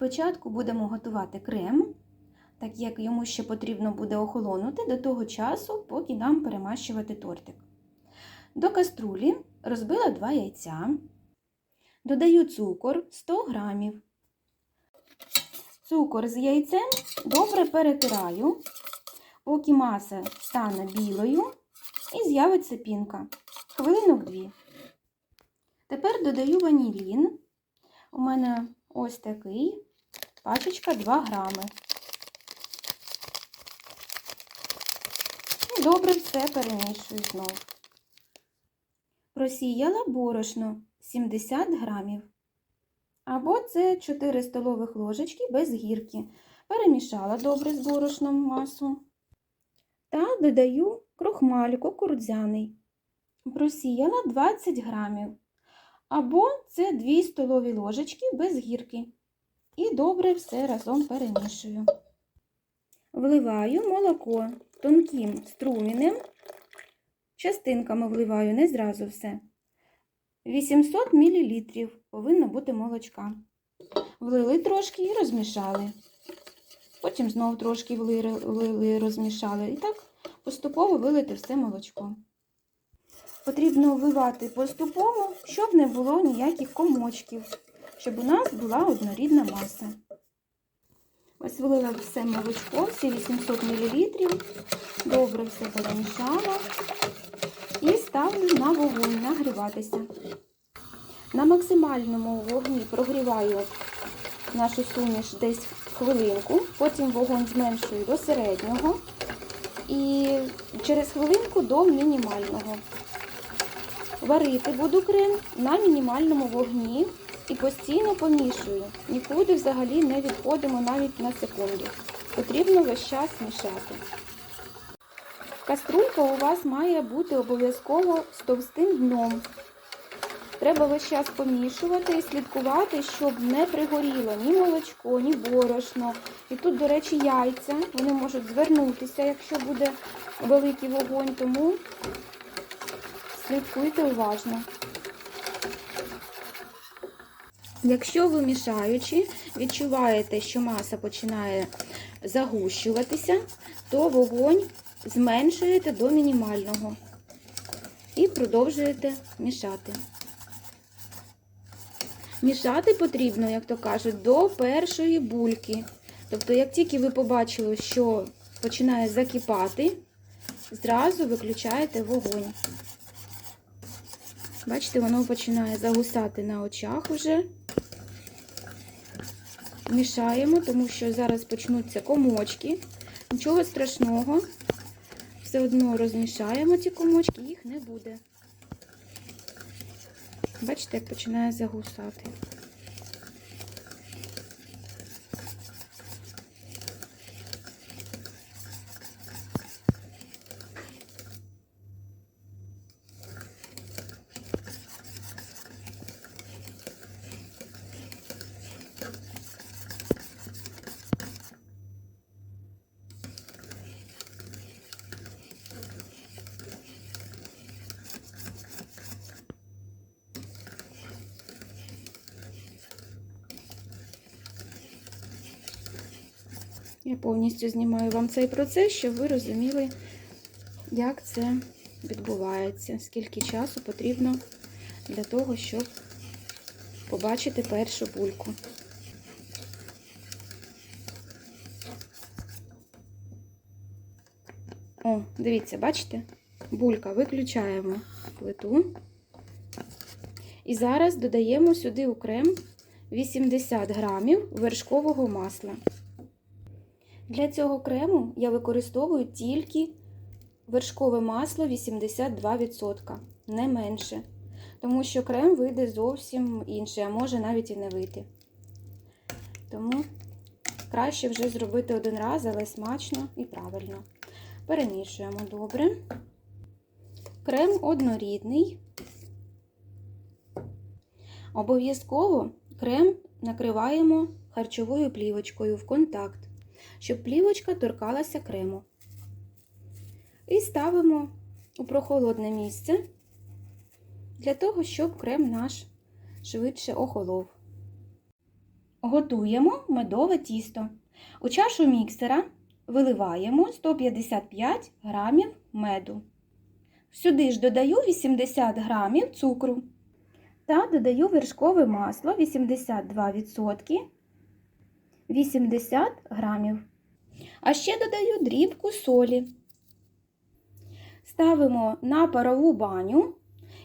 Спочатку будемо готувати крем, так як йому ще потрібно буде охолонути до того часу, поки нам перемащувати тортик. До каструлі розбила 2 яйця, додаю цукор 100 грамів. Цукор з яйцем добре перетираю, поки маса стане білою і з'явиться пінка. Хвилинок 2. Тепер додаю ванілін. У мене ось такий, пачечка 2 грами. І добре все перемішую знову. Просіяла борошно 70 грамів. Або це 4 столових ложечки без гірки. Перемішала добре з борошном масу. Та додаю крохмаль кукурудзяний. Просіяла 20 грамів. Або це 2 столові ложечки без гірки. І добре все разом перемішую. Вливаю молоко тонким струмінем. Частинками вливаю не зразу все. 800 мл повинно бути молочка. Влили трошки і розмішали. Потім знову трошки влили, розмішали. І так поступово вилити все молочко. Потрібно вливати поступово, щоб не було ніяких комочків, щоб у нас була однорідна маса. Ось вилила все молочко, всі 800 мл. Добре все перемішала і ставлю на вогонь нагріватися. На максимальному вогні прогріваю нашу суміш десь хвилинку, потім вогонь зменшую до середнього і через хвилинку до мінімального. Варити буду крем на мінімальному вогні і постійно помішую. Нікуди взагалі не відходимо навіть на секунду. Потрібно весь час мішати. Каструлька у вас має бути обов'язково з товстим дном. Треба весь час помішувати і слідкувати, щоб не пригоріло ні молочко, ні борошно. І тут, до речі, яйця. Вони можуть звернутися, якщо буде великий вогонь, тому слідкуйте уважно. Якщо ви мішаючи, відчуваєте, що маса починає загущуватися, то вогонь зменшуєте до мінімального і продовжуєте мішати. Мішати потрібно, як то кажуть, до першої бульки. Тобто, як тільки ви побачили, що починає закипати, зразу виключаєте вогонь. Бачите, воно починає загусати на очах уже. Мішаємо, тому що зараз почнуться комочки. Нічого страшного. Все одно розмішаємо ці комочки, їх не буде. Бачите, як починає загусати. Я повністю знімаю вам цей процес, щоб ви розуміли, як це відбувається, скільки часу потрібно для того, щоб побачити першу бульку. О, дивіться, бачите? Булька, виключаємо плиту. І зараз додаємо сюди у крем 80 грамів вершкового масла. Для цього крему я використовую тільки вершкове масло 82%, не менше. Тому що крем вийде зовсім інший, а може навіть і не вийти. Тому краще вже зробити один раз, але смачно і правильно. Перемішуємо добре. Крем однорідний. Обов'язково крем накриваємо харчовою плівочкою в контакт щоб плівочка торкалася крему. І ставимо у прохолодне місце для того, щоб крем наш швидше охолов. готуємо медове тісто. У чашу міксера виливаємо 155 грамів меду. Сюди ж додаю 80 грамів цукру та додаю вершкове масло 82%, 80 грамів. А ще додаю дрібку солі. Ставимо на парову баню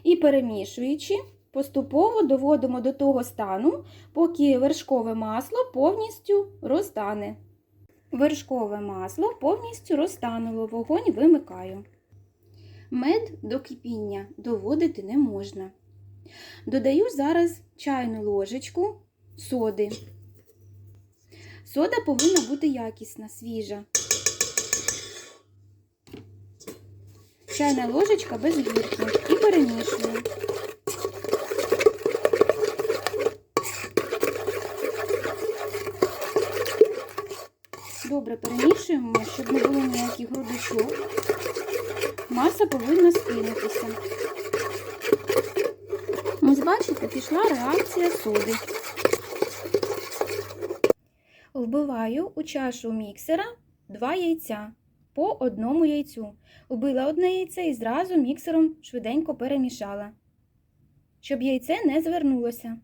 і перемішуючи, поступово доводимо до того стану, поки вершкове масло повністю розтане. Вершкове масло повністю розтануло, вогонь вимикаю. Мед до кипіння доводити не можна. Додаю зараз чайну ложечку соди. Сода повинна бути якісна, свіжа. Чайна ложечка без гірки і перемішую. Добре перемішуємо, щоб не було ніяких грудочок. Маса повинна скинутися. Ось бачите, пішла реакція соди. Вбиваю у чашу міксера два яйця по одному яйцю. Убила одне яйце і зразу міксером швиденько перемішала, щоб яйце не звернулося.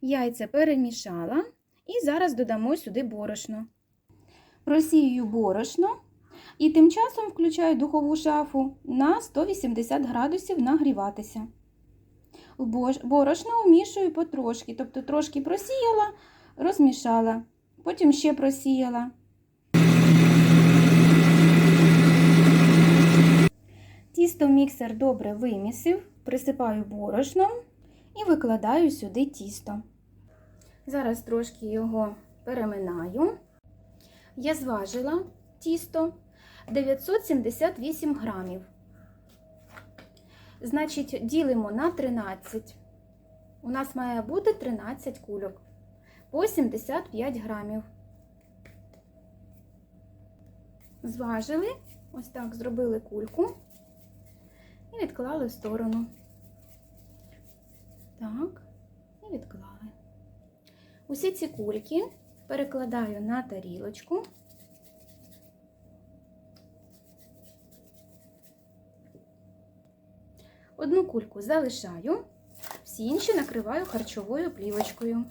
Яйця перемішала і зараз додамо сюди борошно. Просію борошно і тим часом включаю духову шафу на 180 градусів нагріватися. Борошно вмішую потрошки, тобто трошки просіяла, розмішала, потім ще просіяла. Тісто міксер добре вимісив, присипаю борошном і викладаю сюди тісто. Зараз трошки його переминаю. Я зважила тісто 978 грамів. Значить, ділимо на 13. У нас має бути 13 кульок по 75 грамів. Зважили, ось так зробили кульку і відклали в сторону. Так, і відклали. Усі ці кульки перекладаю на тарілочку. Одну кульку залишаю, всі інші накриваю харчовою плівочкою.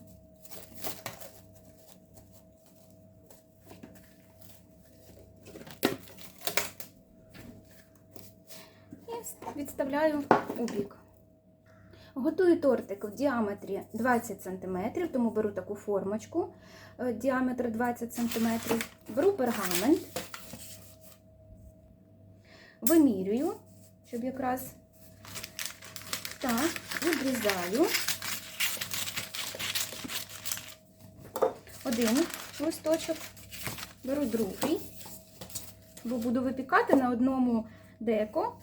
І відставляю у бік. Готую тортик в діаметрі 20 см, тому беру таку формочку, е, діаметр 20 см, беру пергамент, вимірюю, щоб якраз так, відрізаю. Один листочок, беру другий, бо буду випікати на одному деко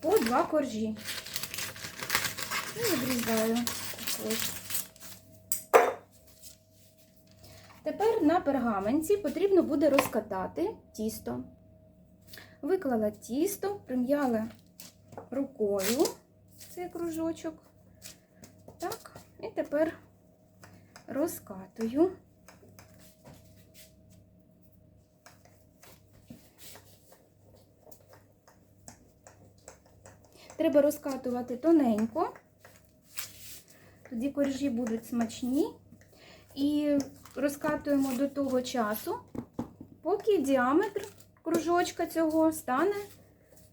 по два коржі. І відрізаю ось. Тепер на пергаменті потрібно буде розкатати тісто. Виклала тісто, прим'яла рукою цей кружочок. Так, і тепер розкатую. Треба розкатувати тоненько, тоді коржі будуть смачні. І розкатуємо до того часу, поки діаметр кружочка цього стане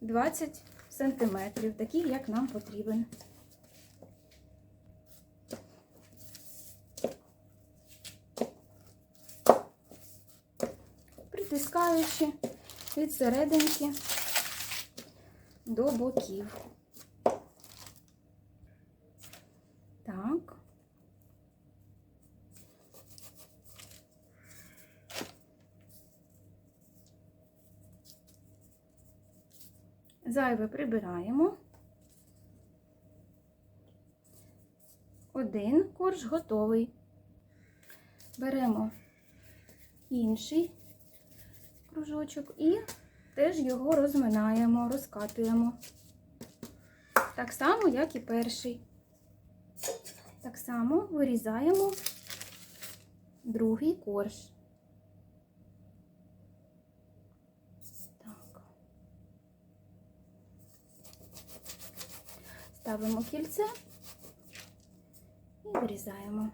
20 сантиметрів, такий, як нам потрібен. Притискаючи від серединки до боків. Так. Зайве прибираємо. Один корж готовий. Беремо інший кружочок і теж його розминаємо, розкатуємо. Так само, як і перший. Так само вирізаємо другий корж. Ставимо кільце і вирізаємо.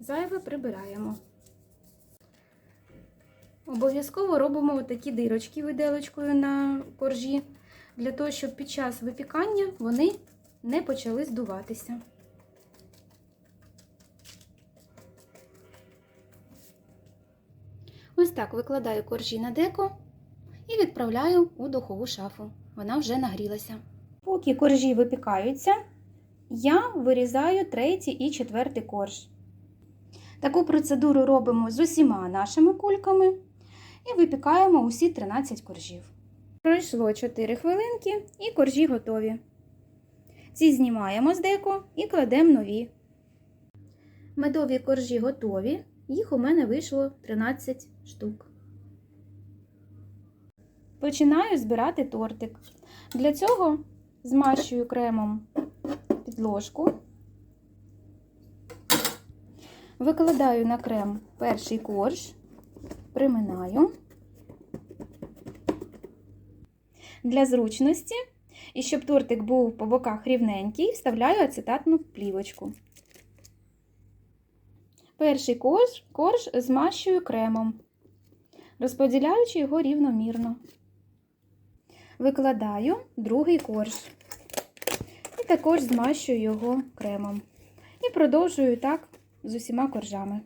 Зайве прибираємо. Обов'язково робимо такі дирочки виделочкою на коржі, для того, щоб під час випікання вони не почали здуватися. Ось так викладаю коржі на деко і відправляю у духову шафу. Вона вже нагрілася. Поки коржі випікаються, я вирізаю третій і четвертий корж. Таку процедуру робимо з усіма нашими кульками і випікаємо усі 13 коржів. Пройшло 4 хвилинки і коржі готові. Ці знімаємо з деко і кладемо нові. Медові коржі готові, їх у мене вийшло 13 штук. Починаю збирати тортик. Для цього змащую кремом підложку. Викладаю на крем перший корж, приминаю. Для зручності, і щоб тортик був по боках рівненький, вставляю ацетатну плівочку. Перший корж, корж змащую кремом, розподіляючи його рівномірно. Викладаю другий корж. І також змащую його кремом. І продовжую так з усіма коржами.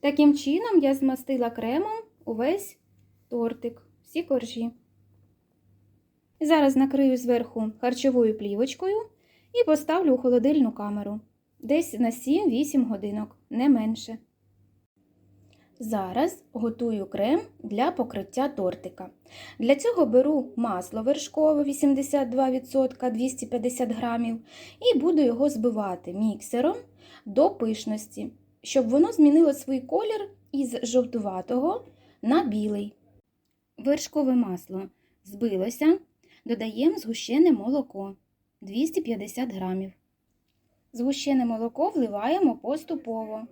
Таким чином я змастила кремом увесь тортик, всі коржі. Зараз накрию зверху харчовою плівочкою і поставлю у холодильну камеру. Десь на 7-8 годинок, не менше. Зараз готую крем для покриття тортика. Для цього беру масло вершкове 82% 250 грамів і буду його збивати міксером до пишності, щоб воно змінило свій колір із жовтуватого на білий. Вершкове масло збилося, додаємо згущене молоко 250 грамів. Згущене молоко вливаємо поступово.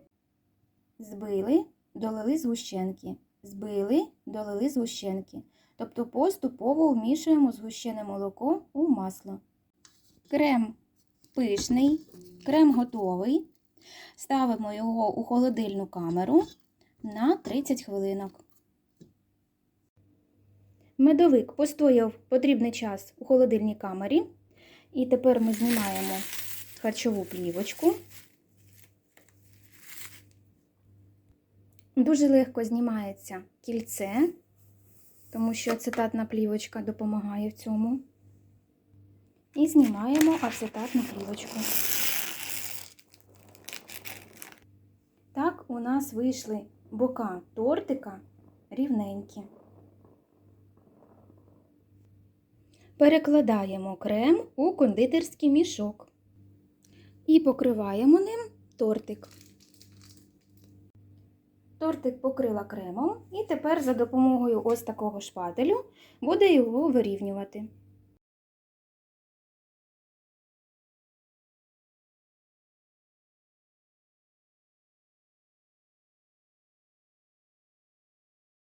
Збили, долили згущенки. Збили, долили згущенки. Тобто поступово вмішуємо згущене молоко у масло. Крем пишний, крем готовий. Ставимо його у холодильну камеру на 30 хвилинок. Медовик постояв потрібний час у холодильній камері. І тепер ми знімаємо харчову плівочку. Дуже легко знімається кільце, тому що ацетатна плівочка допомагає в цьому. І знімаємо ацетатну плівочку. Так у нас вийшли бока тортика рівненькі. Перекладаємо крем у кондитерський мішок і покриваємо ним тортик. Тортик покрила кремом, і тепер за допомогою ось такого шпателю буде його вирівнювати.